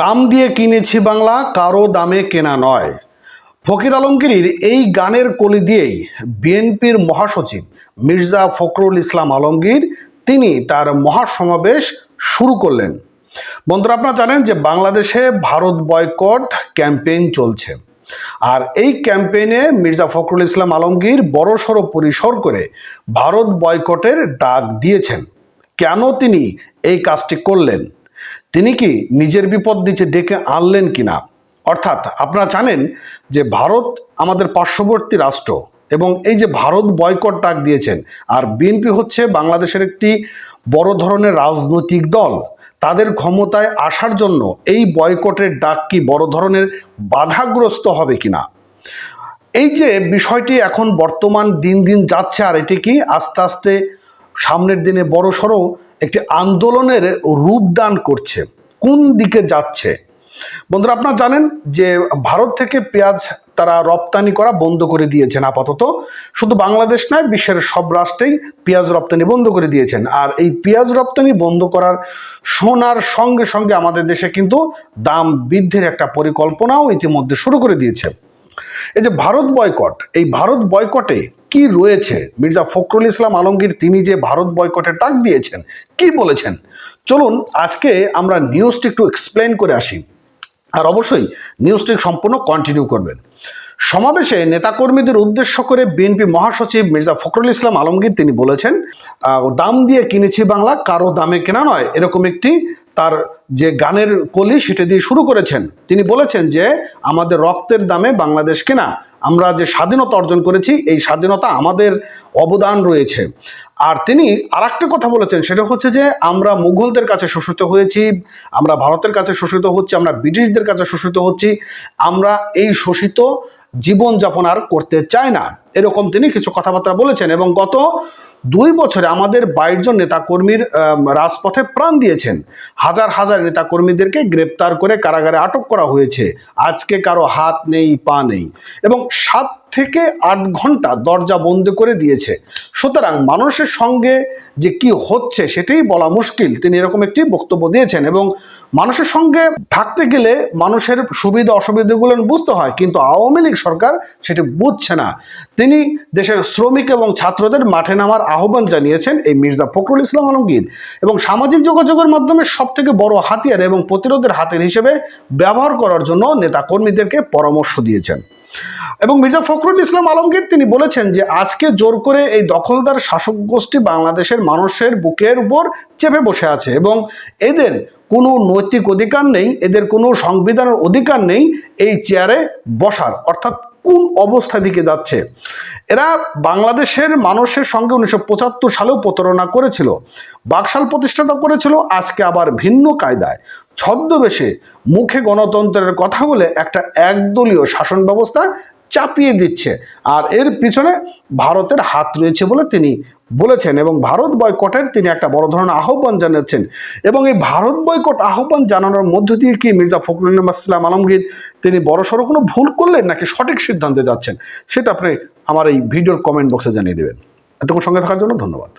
দাম দিয়ে কিনেছি বাংলা, কারও দামে কেনা নয়। ফকির আলমগীর, এই গানের কলি দিয়েই বিএনপির মহাসচিব মির্জা ফখরুল ইসলাম আলমগীর, তিনি তার মহাসমাবেশ শুরু করলেন। বন্ধুরা, আপনারা জানেন যে বাংলাদেশে ভারত বয়কট ক্যাম্পেইন চলছে। আর এই ক্যাম্পেইনে মির্জা ফখরুল ইসলাম আলমগীর বড়সড় পরিসর করে ভারত বয়কটের ডাক দিয়েছেন। কেন তিনি এই কাজটি করলেন? তিনি কি নিজের বিপদ নিচে ডেকে আনলেন কিনা? অর্থাৎ আপনারা জানেন যে ভারত আমাদের পার্শ্ববর্তী রাষ্ট্র এবং এই যে ভারত বয়কট ডাক দিয়েছেন, আর বিএনপি হচ্ছে বাংলাদেশের একটি বড় ধরনের রাজনৈতিক দল। তাদের ক্ষমতায় আসার জন্য এই বয়কটের ডাক কি বড় ধরনের বাধাগ্রস্ত হবে কিনা? এই যে বিষয়টি এখন বর্তমান দিন দিন যাচ্ছে, আর এটি কি আস্তে আস্তে সামনের দিনে বড় সড়ো একটি আন্দোলনের রূপদান করছে, কোন দিকে যাচ্ছে? বন্ধুরা, আপনারা জানেন যে ভারত থেকে পেঁয়াজ তারা রপ্তানি করা বন্ধ করে দিয়েছেন আপাতত। শুধু বাংলাদেশ নয়, বিশ্বের সব রাষ্ট্রেই পেঁয়াজ রপ্তানি বন্ধ করে দিয়েছেন। আর এই পেঁয়াজ রপ্তানি বন্ধ করার শোনার সঙ্গে সঙ্গে আমাদের দেশে কিন্তু দাম বৃদ্ধির একটা পরিকল্পনাও ইতিমধ্যে শুরু করে দিয়েছে। এই যে ভারত বয়কট এই ভারত বয়কটে কি রয়েছে? মির্জা ফখরুল ইসলাম আলমগীর তিনি যে ভারত বয়কটে ডাক দিয়েছেন, কি বলেছেন? চলুন আজকে আমরা নিউজটি একটু এক্সপ্লেন করে আসি। আর অবশ্যই নিউজটি সম্পূর্ণ কন্টিনিউ করবেন। সমাবেশে নেতাকর্মীদের উদ্দেশ্য করে বিএনপি মহাসচিব মির্জা ফখরুল ইসলাম আলমগীর তিনি বলেছেন দাম দিয়ে কিনেছি বাংলা, কারও দামে কেনা নয়। এরকম একটি তার যে গানের কলি সেটা দিয়ে শুরু করেছেন। তিনি বলেছেন যে, আমাদের রক্তের দামে বাংলাদেশ কেনা, আমরা যে স্বাধীনতা অর্জন করেছি, এই স্বাধীনতা আমাদের অবদান রয়েছে। আর তিনি আর কথা বলেছেন, সেটা হচ্ছে যে, আমরা মুঘলদের কাছে শোষিত হয়েছি, আমরা ভারতের কাছে শোষিত হচ্ছি, আমরা ব্রিটিশদের কাছে শোষিত হচ্ছি, আমরা এই শোষিত জীবনযাপন আর করতে চাই না। এরকম তিনি কিছু কথাবার্তা বলেছেন এবং গত দুই বছরে আমাদের বাইশজন নেতাকর্মীর রাজপথে প্রাণ দিয়েছেন। হাজার হাজার নেতাকর্মীদেরকে গ্রেপ্তার করে কারাগারে আটক করা হয়েছে। আজকে কারও হাত নেই, পা নেই। এবং সাত থেকে আট ঘণ্টা দরজা বন্ধ করে দিয়েছে। সুতরাং মানুষের সঙ্গে যে কি হচ্ছে সেটাই বলা মুশকিল। তিনি এরকম একটি বক্তব্য দিয়েছেন এবং মানুষের সঙ্গে থাকতে গেলে মানুষের সুবিধা অসুবিধাগুলো বুঝতে হয়, কিন্তু আওয়ামী লীগ সরকার সেটি বুঝছে না। তিনি দেশের শ্রমিক এবং ছাত্রদের মাঠে নামার আহ্বান জানিয়েছেন এই মির্জা ফখরুল ইসলাম আলমগীর। এবং সামাজিক যোগাযোগের মাধ্যমে সবথেকে বড় হাতিয়ার এবং প্রতিরোধের হাতিয়ার হিসেবে ব্যবহার করার জন্য নেতা কর্মীদেরকে পরামর্শ দিয়েছেন। এবং মির্জা ফখরুল ইসলাম আলমগীর তিনি বলেছেন যে আজকে জোর করে এই দখলদার শাসক গোষ্ঠী বাংলাদেশের মানুষের বুকের উপর চেপে বসে আছে এবং এদের কোনো নৈতিক অধিকার নেই, এদের কোনো সংবিধানের অধিকার নেই এই চেয়ারে বসার। অর্থাৎ কোন অবস্থা দিকে যাচ্ছে? এরা বাংলাদেশের মানুষের সঙ্গে উনিশশো পঁচাত্তর সালেও প্রতারণা করেছিল, বাকশাল প্রতিষ্ঠাতা করেছিল, আজকে আবার ভিন্ন কায়দায়। ছদ্মবেশে মুখে গণতন্ত্রের কথা বলে একটা একদলীয় শাসন ব্যবস্থা চাপিয়ে দিচ্ছে। আর এর পিছনে ভারতের হাত রয়েছে বলে তিনি বলেছেন এবং ভারত বয়কটের তিনি একটা বড় ধরনের আহ্বান জানাচ্ছেন এবং এই ভারত বয়কট আহ্বান জানানোর মধ্য দিয়ে কি মির্জা ফখরুল ইসলাম আলমগীর তিনি বড়সড় কোনো ভুল করলেন নাকি সঠিক সিদ্ধান্তে যাচ্ছেন, সেটা আপনি আমার এই ভিডিওর কমেন্ট বক্সে জানিয়ে দেবেন। এতক্ষণ সঙ্গে থাকার জন্য ধন্যবাদ।